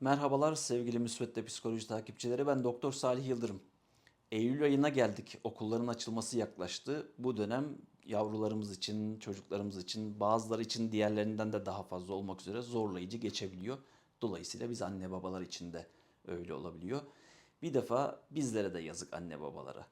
Merhabalar sevgili Müsvedde Psikoloji takipçileri. Ben Doktor Salih Yıldırım. Eylül ayına geldik. Okulların açılması yaklaştı. Bu dönem yavrularımız için, çocuklarımız için, bazıları için diğerlerinden de daha fazla olmak üzere zorlayıcı geçebiliyor. Dolayısıyla biz anne babalar için de öyle olabiliyor. Bir defa bizlere de yazık anne babalara.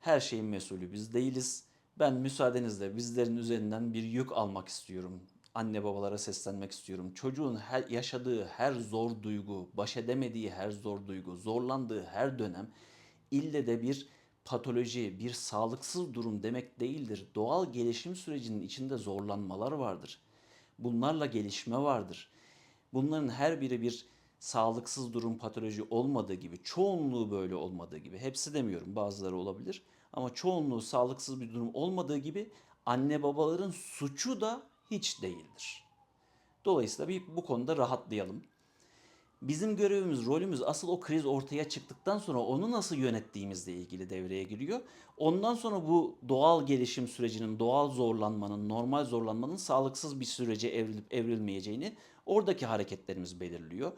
Her şeyin mesulü biz değiliz. Ben müsaadenizle bizlerin üzerinden bir yük almak istiyorum. Anne babalara seslenmek istiyorum. Çocuğun her, yaşadığı her zor duygu, baş edemediği her zor duygu, zorlandığı her dönem ille de bir patoloji, bir sağlıksız durum demek değildir. Doğal gelişim sürecinin içinde zorlanmalar vardır. Bunlarla gelişme vardır. Bunların her biri bir sağlıksız durum, patoloji olmadığı gibi, çoğunluğu böyle olmadığı gibi, hepsi demiyorum bazıları olabilir ama çoğunluğu sağlıksız bir durum olmadığı gibi anne babaların suçu da hiç değildir. Dolayısıyla bir bu konuda rahatlayalım. Bizim görevimiz, rolümüz asıl o kriz ortaya çıktıktan sonra onu nasıl yönettiğimizle ilgili devreye giriyor. Ondan sonra bu doğal gelişim sürecinin, doğal zorlanmanın, normal zorlanmanın sağlıksız bir sürece evrilip evrilmeyeceğini oradaki hareketlerimiz belirliyor.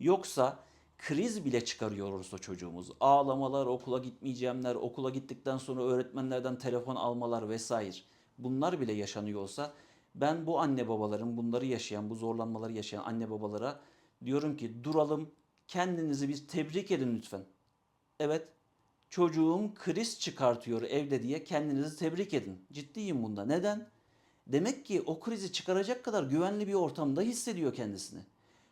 Yoksa kriz bile çıkarıyor olursa çocuğumuz, ağlamalar, okula gitmeyeceğimler, okula gittikten sonra öğretmenlerden telefon almalar vesaire. Bunlar bile yaşanıyor olsa ben bu anne babaların bunları yaşayan, bu zorlanmaları yaşayan anne babalara diyorum ki duralım, kendinizi bir tebrik edin lütfen. Evet, çocuğum kriz çıkartıyor evde diye kendinizi tebrik edin. Ciddiyim bunda. Neden? Demek ki o krizi çıkaracak kadar güvenli bir ortamda hissediyor kendisini.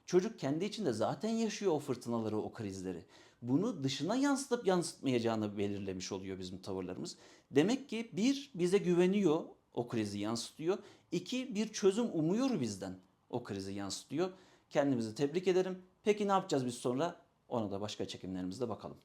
Çocuk kendi içinde zaten yaşıyor o fırtınaları, o krizleri. Bunu dışına yansıtıp yansıtmayacağını belirlemiş oluyor bizim tavırlarımız. Demek ki bir, bize güveniyor, o krizi yansıtıyor. İki, bir çözüm umuyor bizden, o krizi yansıtıyor. Kendimizi tebrik ederim. Peki ne yapacağız biz sonra? Ona da başka çekimlerimizde bakalım.